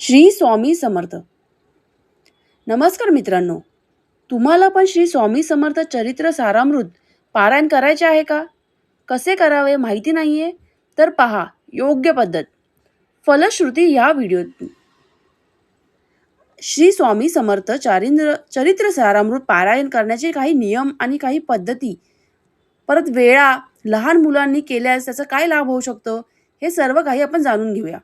श्री स्वामी समर्थ. नमस्कार मित्रांनो तुम्हाला पण श्री स्वामी समर्थ चरित्र सारामृत पारायण करायचे आहे का? कसे करावे माहिती नाही आहे तर पहा योग्य पद्धत. फलश्रुती या व्हिडिओत. श्री स्वामी समर्थ चारिंद्र चरित्र सारामृत पारायण करण्याचे काही नियम आणि काही पद्धती. परत वेळा लहान मुलांनी केल्यास त्याचा काय लाभ होऊ शकतो? हे सर्व काही आपण जाणून घेऊया.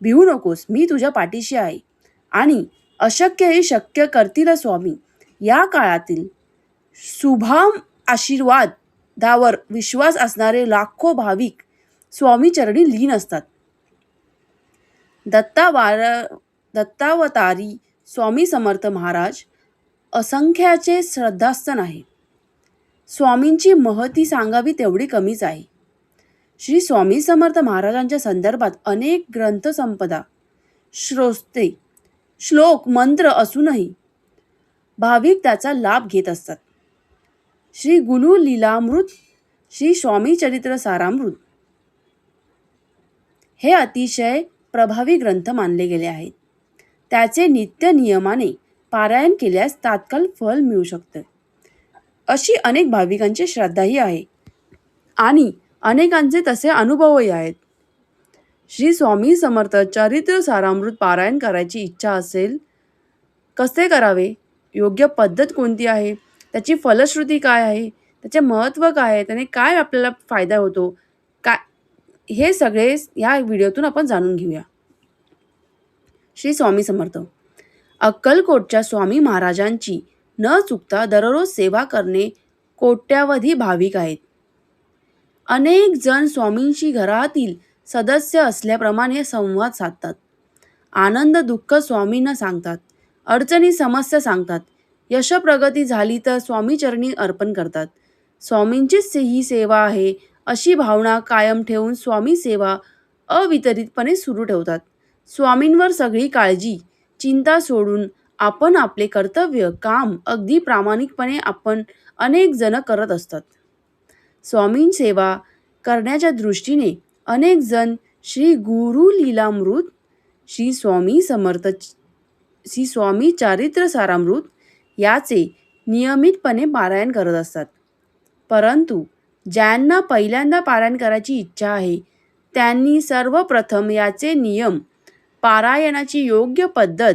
भिवू नकोस मी तुझ्या पाठीशी आहे. आणि अशक्य हे शक्य करतील स्वामी. या काळातील शुभाम आशीर्वादावर विश्वास असणारे लाखो भाविक स्वामी चरणी लीन असतात. दत्तावार दत्तावतारी स्वामी समर्थ महाराज असंख्याचे श्रद्धास्थान आहे. स्वामींची महती सांगावी तेवढी कमीच आहे. श्री स्वामी समर्थ महाराजांच्या संदर्भात अनेक ग्रंथसंपदा श्रोस्ते श्लोक मंत्र असूनही भाविक त्याचा लाभ घेत असतात. श्री गुलू लीलामृत श्री स्वामी चरित्र सारामृत हे अतिशय प्रभावी ग्रंथ मानले गेले आहेत. त्याचे नित्य नियमाने पारायण केल्यास तात्काळ फल मिळू शकतं. अशी अनेक भाविकांची श्रद्धाही आहे. आणि अनेकांचे तसे अनुभवही आहेत. श्री स्वामी समर्थ चरित्र सारामृत पारायण करायची इच्छा असेल कसे करावे? योग्य पद्धत कोणती आहे? त्याची फलश्रुती काय आहे? त्याचे महत्त्व काय आहे? त्याने काय आपल्याला फायदा होतो? काय? हे सगळे या व्हिडिओतून आपण जाणून घेऊया. श्री स्वामी समर्थ. अक्कलकोटच्या स्वामी महाराजांची न चुकता दररोज सेवा करणे कोट्यावधी भाविक आहेत. अनेक जण स्वामींशी घरातील सदस्य असल्याप्रमाणे संवाद साधतात. आनंद दुःख स्वामींना सांगतात. अडचणी समस्या सांगतात. यशप्रगती झाली तर स्वामीचरणी अर्पण करतात. स्वामींचीच से- ही सेवा आहे अशी भावना कायम ठेवून स्वामी सेवा अवितरितपणे सुरू ठेवतात. स्वामींवर सगळी काळजी चिंता सोडून आपण आपले कर्तव्य काम अगदी प्रामाणिकपणे आपण अनेक जण करत असतात. स्वामीं सेवा करण्याच्या दृष्टीने अनेक जण श्री गुरु लीलामृत श्री स्वामी समर्थ श्री स्वामी चारित्र सारामृत याचे नियमितपणे पारायण करत असतात. परंतु ज्यांना पहिल्यांदा पारायण करायची इच्छा आहे त्यांनी सर्वप्रथम याचे नियम पारायणाची योग्य पद्धत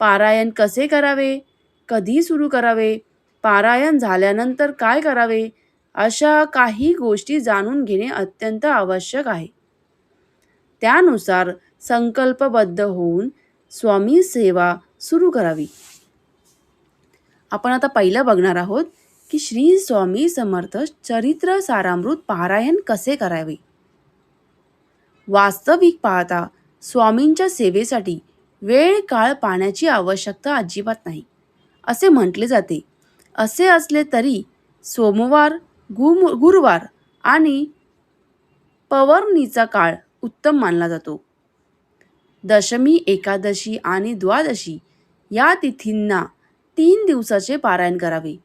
पारायण कसे करावे कधी सुरू करावे पारायण झाल्यानंतर काय करावे अशा काही गोष्टी जाणून घेणे अत्यंत आवश्यक आहे. त्यानुसार संकल्पबद्ध होऊन स्वामी सेवा सुरू करावी. आपण आता पहिलं बघणार आहोत की श्री स्वामी समर्थ चरित्र सारामृत पारायण कसे करावे? वास्तविक पाहता स्वामींच्या सेवेसाठी वेळ काळ पाण्याची आवश्यकता अजिबात नाही. असे म्हटले जाते. असे असले तरी सोमवार गुम गुरुवार आणि पवर्णीचा काळ उत्तम मानला जातो. दशमी एकादशी आणि द्वादशी या तिथींना तीन दिवसाचे पारायण करावे.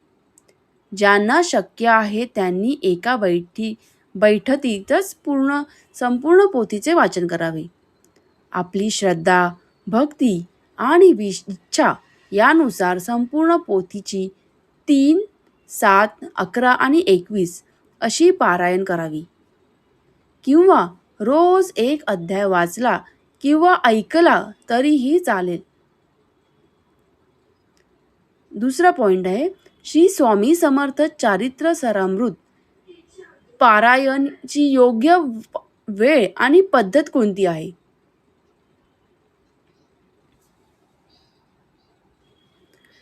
ज्यांना शक्य आहे त्यांनी एका बैठी बैठकीतच पूर्ण संपूर्ण पोथीचे वाचन करावे. आपली श्रद्धा भक्ती आणि विश इच्छा यानुसार संपूर्ण पोथीची तीन सात अकरा आणि एकवीस अशी पारायण करावी. किंवा रोज एक अध्याय वाचला किंवा ऐकला तरीही चालेल. दुसरा पॉइंट आहे श्री स्वामी समर्थ चारित्र सरामृत. पारायणची योग्य वेळ आणि पद्धत कोणती आहे?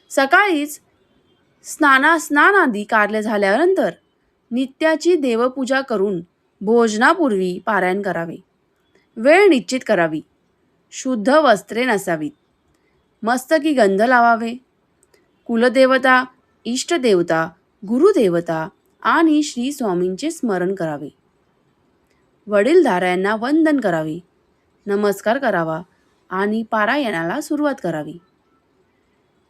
सकाळीच स्नाना स्नानादी कार्य झाल्यानंतर नित्याची देवपूजा करून भोजनापूर्वी पारायण करावे. वेळ निश्चित करावी. शुद्ध वस्त्रे नसावीत. मस्तकी गंध लावावे. कुलदेवता इष्टदेवता गुरुदेवता आणि श्री स्वामींचे स्मरण करावे. वडीलधाऱ्यांना वंदन करावे. नमस्कार करावा आणि पारायणाला सुरुवात करावी.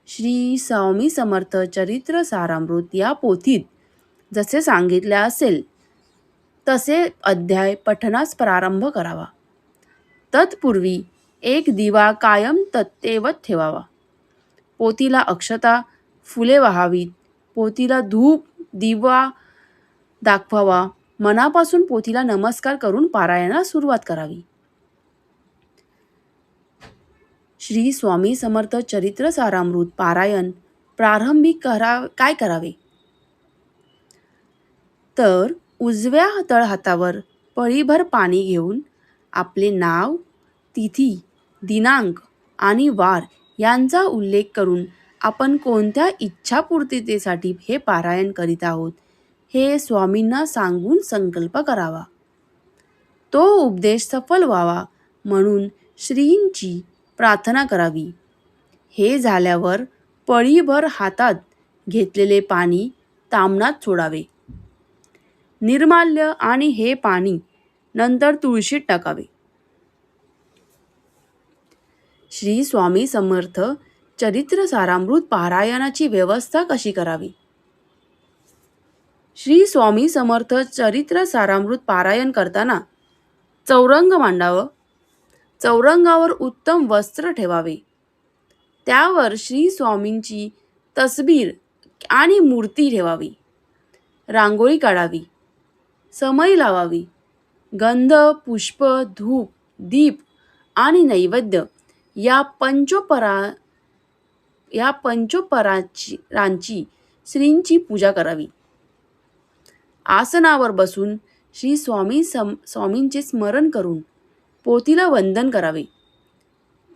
श्री स्वामी समर्थ चरित्र सारामृत या पोथीत जसे सांगितले असेल तसे अध्याय पठनास प्रारंभ करावा. तत्पूर्वी एक दिवा कायम तत्तेवत ठेवावा. पोतीला अक्षता फुले वाहावीत पोतीला धूप दिवा दाखवावा. मनापासून पोथीला नमस्कार करून पारायणाला सुरुवात करावी. श्री स्वामी समर्थ चरित्र सारामृत पारायण प्रारंभी करा काय करावे? तर उजव्या तळहातावर पळीभर पाणी घेऊन आपले नाव तिथी दिनांक आणि वार यांचा उल्लेख करून आपण कोणत्या इच्छापूर्ततेसाठी हे पारायण करीत आहोत हे स्वामींना सांगून संकल्प करावा. तो उपदेश सफल व्हावा म्हणून श्रींची प्रार्थना करावी. हे झाल्यावर पळीभर हातात घेतलेले पाणी तामणात सोडावे. निर्माल्य आणि हे पाणी नंतर तुळशीत टाकावे. श्री स्वामी समर्थ चरित्र सारामृत पारायणाची व्यवस्था कशी करावी? श्री स्वामी समर्थ चरित्र सारामृत पारायण करताना चौरंग मांडावं. चौरंगावर उत्तम वस्त्र ठेवावे. त्यावर श्री स्वामींची तसबीर आणि मूर्ती ठेवावी. रांगोळी काढावी. समई लावावी. गंध पुष्प धूप दीप आणि नैवेद्य या पंचोपरा या पंचोपराची रांची श्रींची पूजा करावी. आसनावर बसून श्री स्वामी सम स्वामींचे स्मरण करून पोतीला वंदन करावे.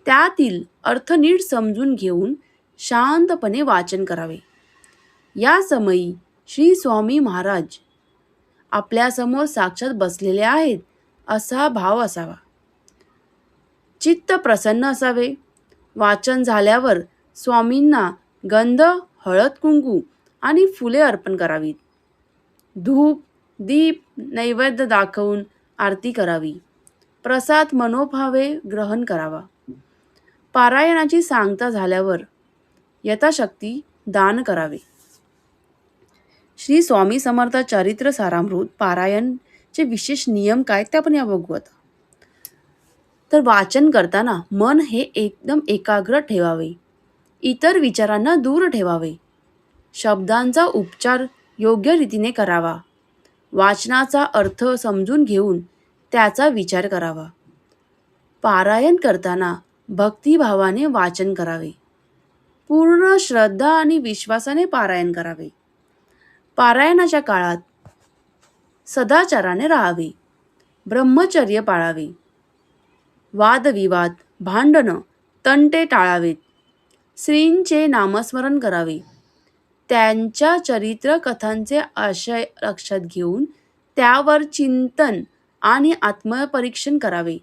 त्यातील अर्थ नीट समजून घेऊन शांतपणे वाचन करावे. या समयी श्री स्वामी महाराज आपल्यासमोर साक्षात बसलेले आहेत असा भाव असावा. चित्त प्रसन्न असावे. वाचन झाल्यावर स्वामींना गंध हळद कुंकू आणि फुले अर्पण करावीत. धूप दीप नैवेद्य दाखवून आरती करावी. प्रसाद मनोभावे ग्रहण करावा. पारायणाची सांगता झाल्यावर यथाशक्ती दान करावे. श्री स्वामी समर्थ चरित्र सारामृत पारायणचे विशेष नियम काय ते आपण या बघू आता तर वाचन करताना मन हे एकदम एकाग्र ठेवावे. इतर विचारांना दूर ठेवावे. शब्दांचा उपचार योग्य रीतीने करावा. वाचनाचा अर्थ समजून घेऊन त्याचा विचार करावा. पारायण करताना भक्तिभावाने वाचन करावे. पूर्ण श्रद्धा आणि विश्वासाने पारायण करावे. पारायणाच्या काळात सदाचाराने राहावे. ब्रह्मचर्य पाळावे. वादविवाद भांडणं तंटे टाळावेत. श्रींचे नामस्मरण करावे. त्यांच्या चरित्र कथांचे आशय लक्षात घेऊन त्यावर चिंतन आणि आत्मपरीक्षण करावे.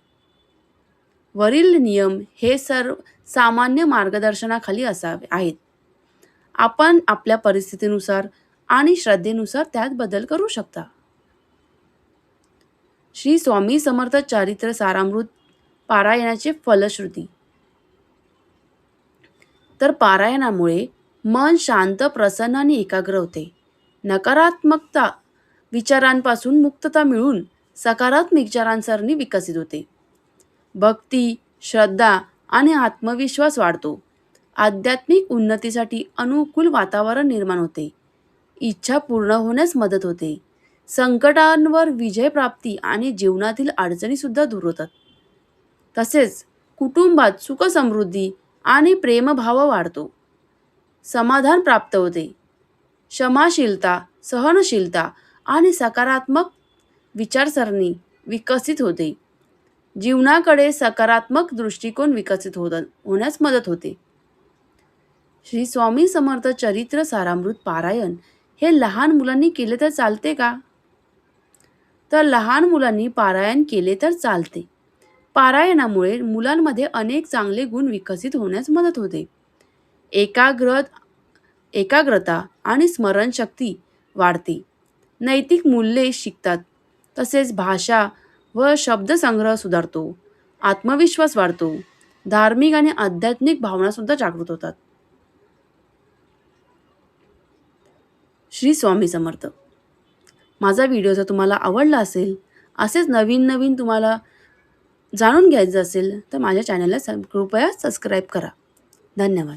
वरील नियम हे सर्व सामान्य मार्गदर्शनाखाली असावे आहेत. आपण आपल्या परिस्थितीनुसार आणि श्रद्धेनुसार त्यात बदल करू शकता. श्री स्वामी समर्थ चारित्र सारामृत पारायणाचे फलश्रुती. तर पारायणामुळे मन शांत प्रसन्न आणि एकाग्र होते. नकारात्मकता विचारांपासून मुक्तता मिळून सकारात्मक विचारांसरणी विकसित होते. भक्ती श्रद्धा आणि आत्मविश्वास वाढतो. आध्यात्मिक उन्नतीसाठी अनुकूल वातावरण निर्माण होते. इच्छा पूर्ण होण्यास मदत होते. संकटांवर विजय प्राप्ती आणि जीवनातील अडचणीसुद्धा दूर होतात. तसेच कुटुंबात सुखसमृद्धी आणि प्रेमभाव वाढतो. समाधान प्राप्त होते. क्षमाशीलता सहनशीलता आणि सकारात्मक विचारसरणी विकसित होते. जीवनाकडे सकारात्मक दृष्टिकोन विकसित होत होण्यास मदत होते. श्री स्वामी समर्थ चरित्र सारामृत पारायण हे लहान मुलांनी केले तर चालते का? तर लहान मुलांनी पारायण केले तर चालते. पारायणामुळे मुलांमध्ये अनेक चांगले गुण विकसित होण्यास मदत होते. एकाग्र एकाग्रता आणि स्मरणशक्ती वाढते. नैतिक मूल्ये शिकतात. तसेच भाषा व शब्दसंग्रह सुधारतो. आत्मविश्वास वाढतो. धार्मिक आणि आध्यात्मिक भावनासुद्धा जागृत होतात. श्री स्वामी समर्थ. माझा व्हिडिओ जर तुम्हाला आवडला असेल असेच नवीन नवीन तुम्हाला जाणून घ्यायचं असेल तर माझ्या चॅनलला कृपया सबस्क्राईब करा. धन्यवाद.